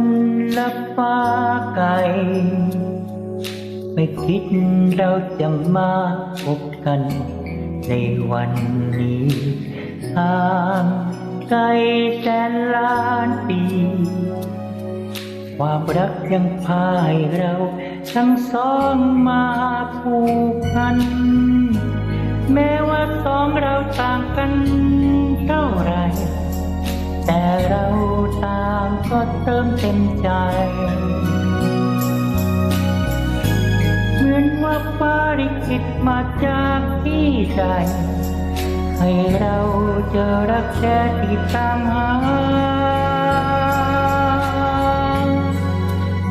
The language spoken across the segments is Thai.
นละฟ้าไกลไม่คิดเราจะมาพบกัน ในวันนี้ห่างไกลแสนล้านปี ความรักยังพาให้เราทั้งสองมาผูกพัน แม้ว่าสองเราต่างกัน ก็เติมเต็มใจ เหมือนว่าฟ้าลิขิตมาจากที่ใดให้เราเจอรักแท้ที่ตามหา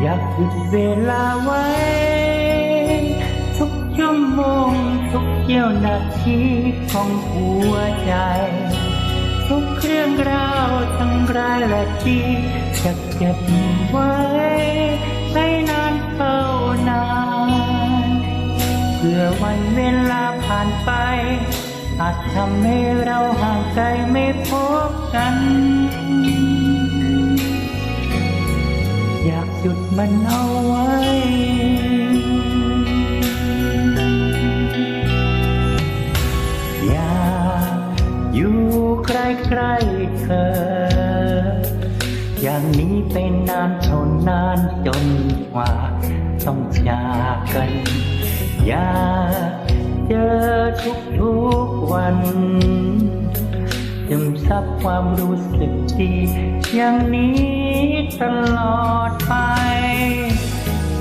อยากหยุดเวลาไว้ ทุกชั่วโมงทุกเที่ยวนาทีของหัวใจ ทุกเรื่องราวทั้งรายละทีจะเก็บไว้ให้นานเท่านานเพื่อวันเวลาผ่านไป อาจทำให้เราห่างไกลไม่พบกัน อยากหยุดมันเอา อยู่ใกลเธอ อย่างนี้เป็นนานเท่านานจนกว่า ต้องจากกัน อยากเจอทุกๆวันซึมซับความรู้สึกดี อย่างนี้ตลอดไป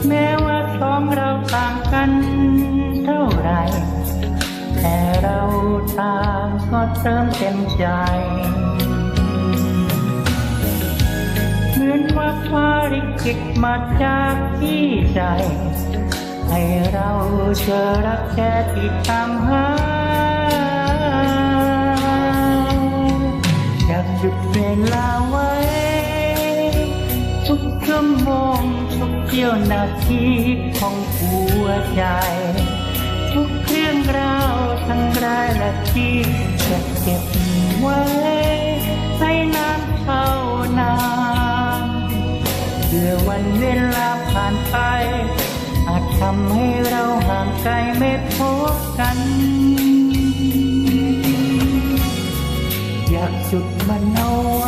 แม้ว่าสองเราต่างกันเท่าไหร่ ตาก็เติมเต็มใจ เหมือนว่าฟ้าลิขิตมาจากที่ใจ ให้เราเจอรักแท้ที่ตามหาอยากหยุดเวลาไว้ ทุกชั่วโมงทุกเที่ยวนาทีของหัวใจ ทุกเรื่องราวทั้งรายละทีจะเก็บไว้ให้นานเท่านานเพื่อวันเวลาผ่านไป อาจทำให้เราห่างไกลไม่พบกัน อยากจุดมันเอา